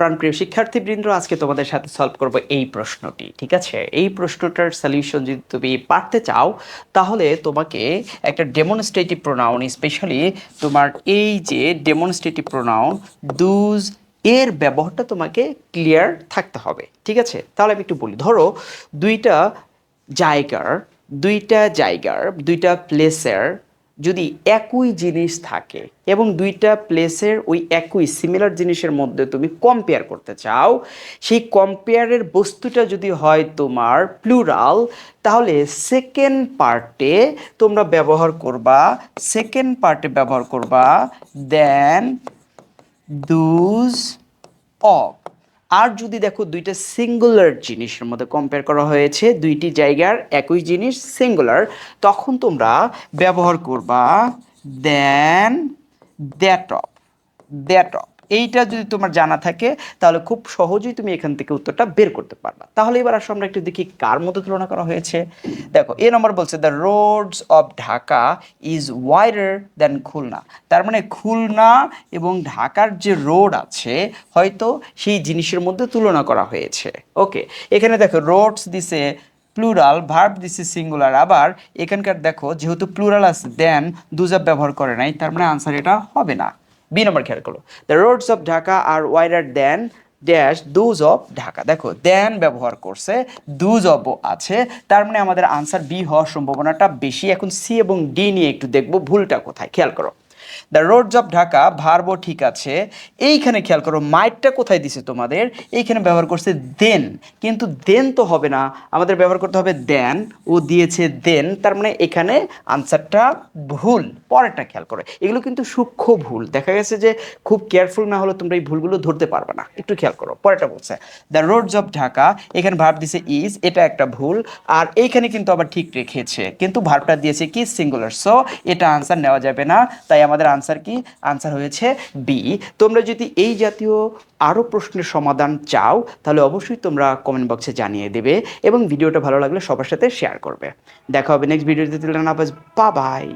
প্রাণপ্রিয় শিক্ষার্থীবৃন্দ, আজকে তোমাদের সাথে সলভ করব এই প্রশ্নটি, ঠিক আছে? এই প্রশ্নটার সলিউশন যদি তুমি পারতে চাও, তাহলে তোমাকে একটা ডেমনস্ট্রেটিভ প্রোনাউন স্পেশালি তোমার এই যে ডেমনস্ট্রেটিভ প্রোনাউন দুজ এর ব্যবহারটা তোমাকে ক্লিয়ার থাকতে হবে, ঠিক আছে? তাহলে আমি একটু বলি, ধরো দুইটা জায়গার দুইটা জায়গার, দুইটা প্লেসের যদি একই জিনিস থাকে এবং দুইটা প্লেসের ওই একই সিমিলার জিনিসের মধ্যে তুমি কম্পেয়ার করতে চাও, সেই কম্পেয়ারের বস্তুটা যদি হয় তোমার প্লুরাল তাহলে সেকেন্ড পার্টে তোমরা ব্যবহার করবা সেকেন্ড পার্টে ব্যবহার করবা দেন দুজ অফ আর যদি দেখো দুইটা সিঙ্গুলার জিনিসের মধ্যে কম্পেয়ার করা হয়েছে, দুইটি জায়গার একই জিনিস সিঙ্গুলার তখন তোমরা ব্যবহার করবা then that of that of এইটা যদি তোমার জানা থাকে, তাহলে খুব সহজেই তুমি এখান থেকে উত্তরটা বের করতে পারবা। তাহলে এবার আসলে আমরা একটু দেখি কার মধ্যে তুলনা করা হয়েছে। দেখো, এ নম্বর বলছে the roads of Dhaka is wider than Khulna তার মানে খুলনা এবং ঢাকার যে রোড আছে, হয়তো সেই জিনিসের মধ্যে তুলনা করা হয়েছে। ওকে, এখানে দেখো রোডস দিছে প্লুরাল ভার্ব দিছে সিঙ্গুলার আবার এখানকার দেখো, যেহেতু প্লুরাল আছে দেন দুজাব ব্যবহার করে নাই, তার মানে আনসার এটা হবে না। বি নম্বর খেয়াল করো। The roads of Dhaka are wider than dash those of Dhaka দেখো দেন ব্যবহার করছে দুজ অব আছে, তার মানে আমাদের আনসার বি হওয়ার সম্ভাবনাটা বেশি। এখন সি এবং ডি নিয়ে একটু দেখব, ভুলটা কোথায়? খেয়াল করো। The roads of Dhaka verb ঠিক আছে। এইখানে খেয়াল করো মাইটটা কোথায় দিছে তোমাদের? এইখানে ব্যবহার করছে দেন কিন্তু দেন তো হবে না। আমাদের ব্যবহার করতে হবে দেন ও দিয়েছে দেন তার মানে এখানে আনসারটা ভুল। পরেরটা খেয়াল করো। এগুলো কিন্তু সূক্ষ্ম ভুল। দেখা গেছে যে খুব কেয়ারফুল না হলে তোমরা এই ভুলগুলো ধরতে পারবে না। একটু খেয়াল করো। পরেরটা বলছে দ্য রোডস অফ ঢাকা। এখানে ভার্ব দিছে ইজ এটা একটা ভুল। আর এইখানে কিন্তু আবার ঠিক রেখেছে। কিন্তু ভার্বটা দিয়েছে কি? সিঙ্গুলার সো এটা আনসার নেওয়া যাবে না। তাই আমাদের আনসার কি? আনসার হয়েছে বি তোমরা যদি এই জাতীয় আরও প্রশ্নের সমাধান চাও, তাহলে অবশ্যই তোমরা কমেন্ট বক্সে জানিয়ে দেবে এবং ভিডিওটা ভালো লাগলে সবার সাথে শেয়ার করবে। দেখা হবে নেক্সট ভিডিওতে না বা বাই